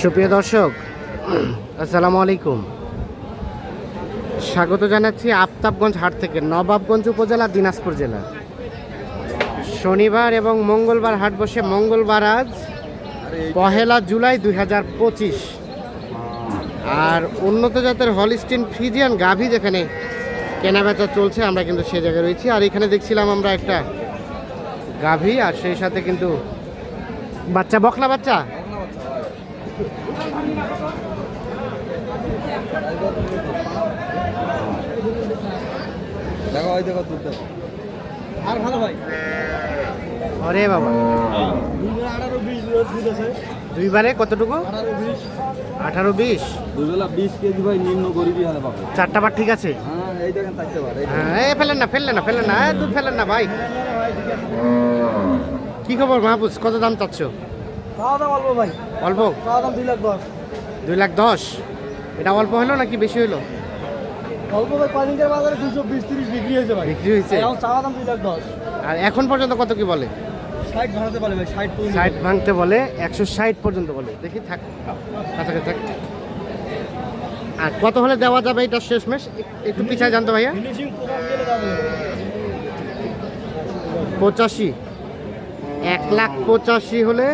সুপ্রিয় দর্শক, আসসালামু আলাইকুম। স্বাগত জানাচ্ছি আফতাবগঞ্জ হাট থেকে, নবাবগঞ্জ উপজেলা, দিনাজপুর জেলা। শনিবার এবং মঙ্গলবার হাট বসে, মঙ্গলবার আজ পহেলা জুলাই দুই হাজার পঁচিশ। আর উন্নত জাতের হলিস্টিন ফ্রিজিয়ান গাভী যেখানে কেনাবেচা চলছে, আমরা কিন্তু সে জায়গায় রয়েছি। আর এখানে দেখছিলাম আমরা একটা গাভী, আর সেই সাথে কিন্তু বাচ্চা, বকলা বাচ্চা। দেখো ওই দেখো দুধ দেখো আর ভালো ভাই? ওরে বাবা। দুইবারে কতটুকু? আঠারো বিশ। আঠারো বিশ। দুবেলা বিশ কেজি ভাই নিম্ন গরিবই হালে পাবে চারটা বার ঠিক আছে? হ্যাঁ এই হ্যাঁ এ ফেলেন না ফেললেন না ফেললেন না এ, দুধ ফেলেন না ভাই। কি খবর মাহবুজ কত দাম চাচ্ছ? অল্প ভাই। অল্প? দুই লাখ দশ। দুই লাখ দশ? এটা অল্প হলো নাকি বেশি হলো অল্প ভাই পানিকের বাজারে দুশো বিশ তিরিশ বিক্রি হয়েছে ভাই। বিক্রি হয়েছে? এখন চাওয়া দাম দুই লাখ দশ। আর এখন পর্যন্ত কত কি বলে? ষাট ভাড়াতে পারে ভাই ষাট ষাট ভাঙতে বলে একশো ষাট পর্যন্ত বলে। দেখি থাক কাছাকাছি থাক। আর কত হলে দেওয়া যাবে এটা শেষ মেশ একটু পিছায় জানতো ভাইয়া। পঁচাশি। এক লাখ পঁচাশি হলে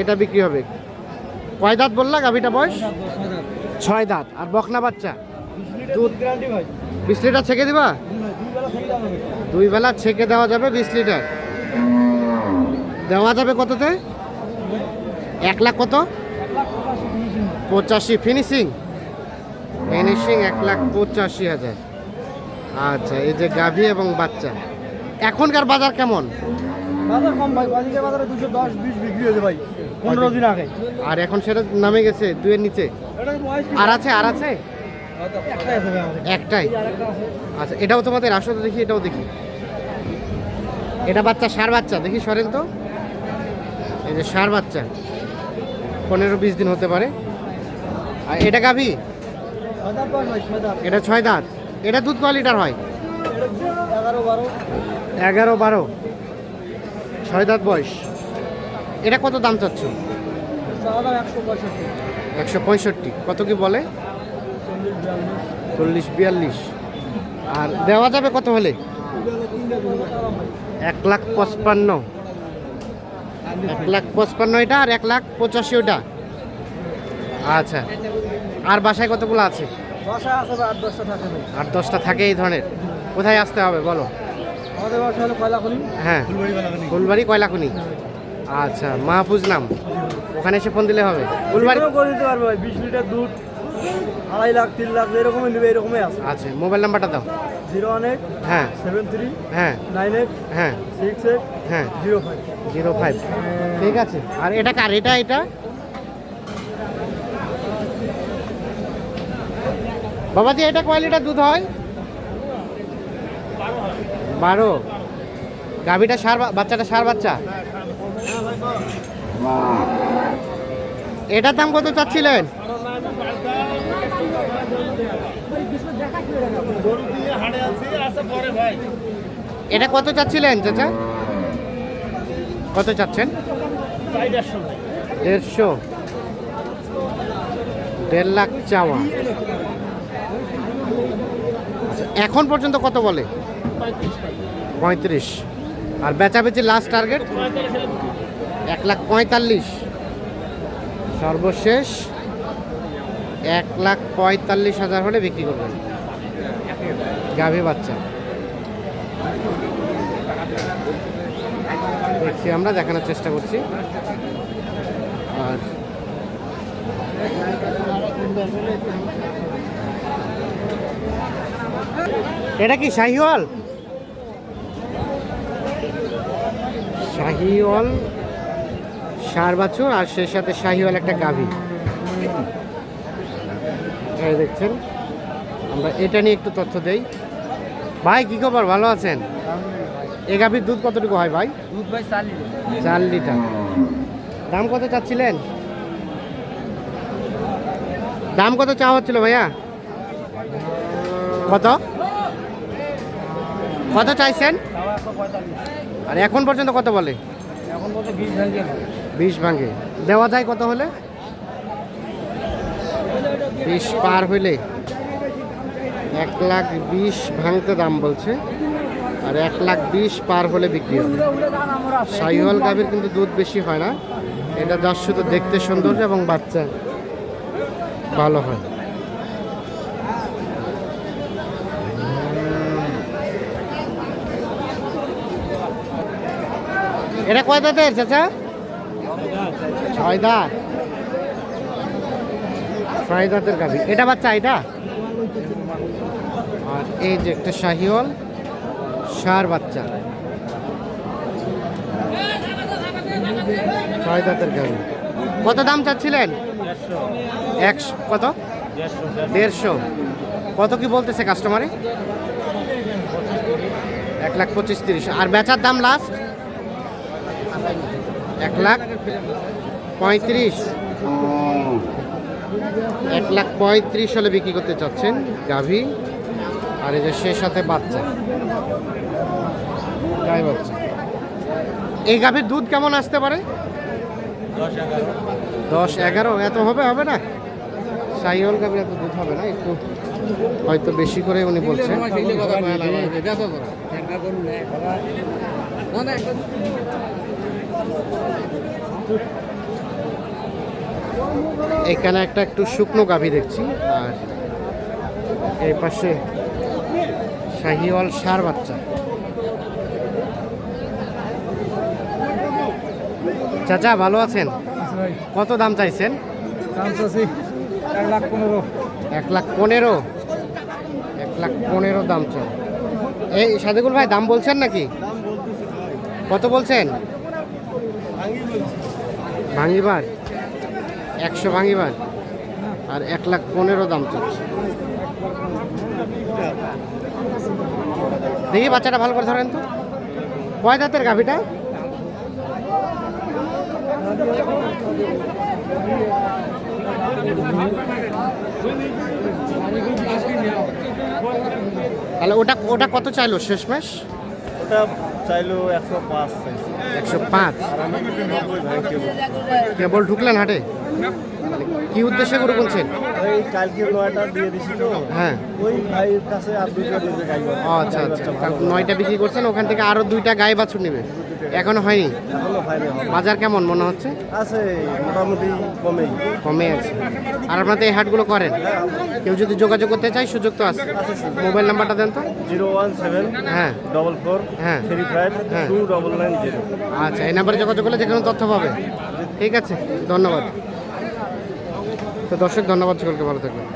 এটা বিক্রি হবে। কয় দাঁত বললা গাভিটা বয়স? ছয় দাঁত আর বকনা বাচ্চা? দুধ বিশ লিটার ছেঁকে দিবা? দুই বেলা দুই বেলা ছেঁকে দেওয়া যাবে বিশ লিটার। দেওয়া যাবে কততে? এক লাখ কত? পঁচাশি। ফিনিশিং? ফিনিশিং এক লাখ পঁচাশি হাজার। আচ্ছা এই যে গাভী এবং বাচ্চা। এখনকার বাজার কেমন? বাজার কম ভাই পানিকের বাজারে দুশো দশ বিশ বিক্রি হয়েছে ভাই পনেরো দিন আগে। আর এখন সেটা নামে গেছে দুয়ের নিচে। কি? আর আছে আর আছে? একটাই আচ্ছা এটাও তোমাদের আসো তো দেখি এটাও দেখি। এটা বাচ্চা সার বাচ্চা দেখি সরেন তো। এই যে সার বাচ্চা পনেরো বিশ দিন হতে পারে। আর এটা গাভি? এটা ছয় দাঁত এটা দুধ কয় লিটার হয়? এগারো বারো। ছয় দাঁত বয়স। এটা কত দাম চাচ্ছ? একশো পঁয়ষট্টি। কত কি বলে? চল্লিশ বিয়াল্লিশ। আর দেওয়া যাবে কত হলে? এক লাখ পঁচপান্ন। এক লাখ পঁচপান্ন এটা আর এক লাখ পঁচাশি ওটা। আচ্ছা। আর বাসায় কতগুলো আছে? আট দশটা থাকে এই ধরনের। কোথায় আসতে হবে বলো? আমাদের বাসা হলো কয়লাখনি? হ্যাঁ। ফুলবাড়ি কয়লাখনি। আচ্ছা মাহফুজ নাম? ওখানে এসে ফোন দিলে হবে। ফুলবাড়ি করে দিতে পারবে বিশ লিটার দুধ আড়াই লাখ তিন লাখ এরকমই নেবে এরকমই আছে। আচ্ছা মোবাইল নাম্বারটা দাও। জিরো ওয়ান এইট হ্যাঁ। সেভেন থ্রি হ্যাঁ। নাইন এইট হ্যাঁ। সিক্স এইট হ্যাঁ। Zero five. Zero five. ঠিক আছে। আর এটা কার? এটা এটা? বাবাজি এটা কয় লিটার দুধ হয়? বারো। গাভিটা সার বাচ্চাটা সার বাচ্চা? এটার দাম কত চাচ্ছিলেন? এটা কত চাচ্ছিলেন, চাচা? কত চাচ্ছেন? দেড়শো। দেড় লাখ চাওয়া। এখন পর্যন্ত কত বলে? পঁয়ত্রিশ। আর বেচাবেচি লাস্ট টার্গেট এক লাখ পঁয়তাল্লিশ। সর্বশেষ এক লাখ পঁয়তাল্লিশ হাজার হলে বিক্রি করবেন। গাভী বাচ্চা। দেখছি আমরা, দেখানোর চেষ্টা করছি। আর এটা কি শাহিওয়াল? শাহিওয়াল সার বাছুর আর সেই সাথে শাহিওয়াল একটা গাভী। এই দেখছেন আমরা এটা নিয়ে একটু তথ্য দেই। ভাই কি খবর? ভালো আছেন? এ গাভীর দুধ কতটুকু হয় ভাই? দুধ ভাই চার লিটার। দাম কত চাচ্ছিলেন? দাম কত চাওয়া হচ্ছিল ভাইয়া? কত? কত চাইছেন? আর এখন পর্যন্ত কত বলে? এখন ভ্যান বিশ ভাঙে। দেওয়া যায় কত হলে? বিশ পার হইলে এক লাখ বিশ ভাঙতে দাম বলছে। আর এক লাখ বিশ পার হলে বিক্রি হবে। শাহিওয়াল গাভীর কিন্তু দুধ বেশি হয় না। এটা যার শুধু দেখতে সৌন্দর্য এবং বাচ্চা ভালো হয়। এটা কয় দাঁতের, চাচা? ছয় দাঁত। ছয় দাঁতের গাভী। এটা বাচ্চা, এটা? আর এই যে একটা শাহিওয়াল, সার বাচ্চা। ছয় দাঁতের গাভী। কত দাম চাচ্ছিলেন? একশো। কত? দেড়শো। কত কি বলতেছে কাস্টমারে এক লাখ পঁচিশ তিরিশ। আর বেচার দাম লাস্ট এক লাখ পঁয়ত্রিশ। এক লাখ পঁয়ত্রিশ হলে বিক্রি করতে চাচ্ছেন গাভী। আর এই যে সে সাথে বাচ্চা। গাই বাচ্চা। এই গাভীর দুধ কেমন আসতে পারে? দশ এগারো। এত হবে হবে না? সাইহল গাভীর এত দুধ হবে না? একটু হয়তো বেশি করে উনি বলছেন। এখানে একটা একটু শুকনো গাভী দেখছি, আর এই পাশে শাহিওয়াল সার বাচ্চা। চাচা, ভালো আছেন? কত দাম চাইছেন? এক লাখ পনেরো। এক লাখ পনেরো এক লাখ পনেরো দাম চাই। এই সাদেকুল ভাই, দাম বলছেন নাকি? কত বলছেন? ভাঙিবার? একশো ভাঙিবার? আর এক লাখ পনেরো দাম চলছে। দেখি বাচ্চাটা ভালো করে ধরেন তো। কয় দাঁতের গাভিটা? তাহলে ওটা ওটা কত চাইলো শেষমেশ? ওটা চাইলো একশো পাঁচ একশো পাঁচ? কেবল ঢুকলেন হাটে? কি উদ্দেশ্যে করে বলছেন? ওই কালকে নয়টা দিয়ে দিছি তো হ্যাঁ। ওই ভাইয়ের কাছে আর দুইটা আচ্ছা আচ্ছা। নয়টা বিক্রি করছেন ওখান থেকে আরও দুইটা গায়ে বাছুর নেবে। এখনও হয়নি? বাজার কেমন মনে হচ্ছে? আছে মোটামুটি কমেই। কমে আছে। আর আপনারা তো এই হাটগুলো করেন। কেউ যদি যোগাযোগ করতে চায় সুযোগ তো আছে। মোবাইল নাম্বারটা দেন তো। জিরো ওয়ান সেভেন হ্যাঁ। ডবল ফোর হ্যাঁ। থ্রি ফাইভ হ্যাঁ। Two double nine zero. আচ্ছা এই নাম্বারে যোগাযোগ করলে যে কোনো তথ্য পাবে। ঠিক আছে ধন্যবাদ। তো দর্শক ধন্যবাদ সকলকে ভালো থাকবেন।